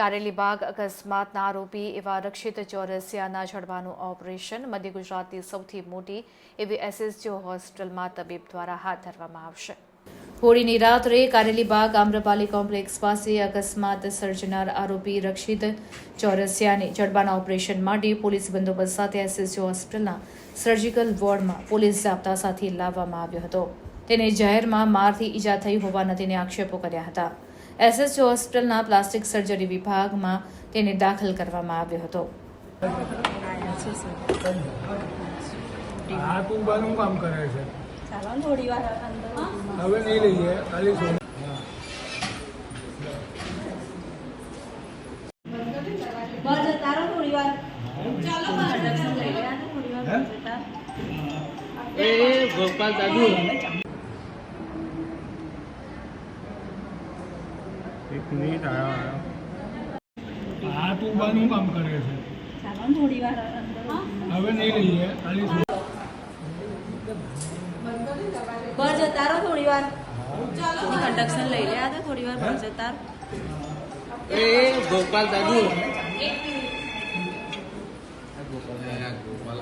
કારેલીબાગ અકસ્માતના આરોપી એવા રક્ષિત ચોરસિયાના ઝડવાનું ઓપરેશન મધ્ય ગુજરાતની સૌથી મોટી એવી એસએસજી હોસ્પિટલમાં તબીબ દ્વારા હાથ ધરવામાં આવશે. હોળીની રાત્રે કારેલીબાગ આમ્રપાલી કોમ્પ્લેક્સ પાસે અકસ્માત સર્જનાર આરોપી રક્ષિત ચોરસિયાને ચડબાના ઓપરેશન માટે પોલીસ બંદોબસ્ત સાથે એસએસજી હોસ્પિટલના સર્જિકલ વોર્ડમાં પોલીસ જાપ્તા સાથે લાવવામાં આવ્યો હતો. તેને જાહેરમાં મારથી ઈજા થઈ હોવાના તેને આક્ષેપો કર્યા હતા. એસએસજી હોસ્પિટલના પ્લાસ્ટિક સર્જરી વિભાગમાં તેને દાખલ કરવામાં આવ્યો હતો. આ કુંભાનું કામ કરે છે. ચાલો થોડી વાર અંદર હવે નહીં લઈએ ખાલી સોનું. બહાર જતા એક મિનિટ આયા આયા. હા તું બાનું કામ કરે છે. સાબન થોડી વાર હવે નહીં લઈએ ખાલી ભર જતા રહો થોડી વાર કન્ડક્શન લઈ લે આ થોડી વાર ભર જતા એ ગોપાલ દાદુ એક મિનિટ. ગોપાલ ગોપાલ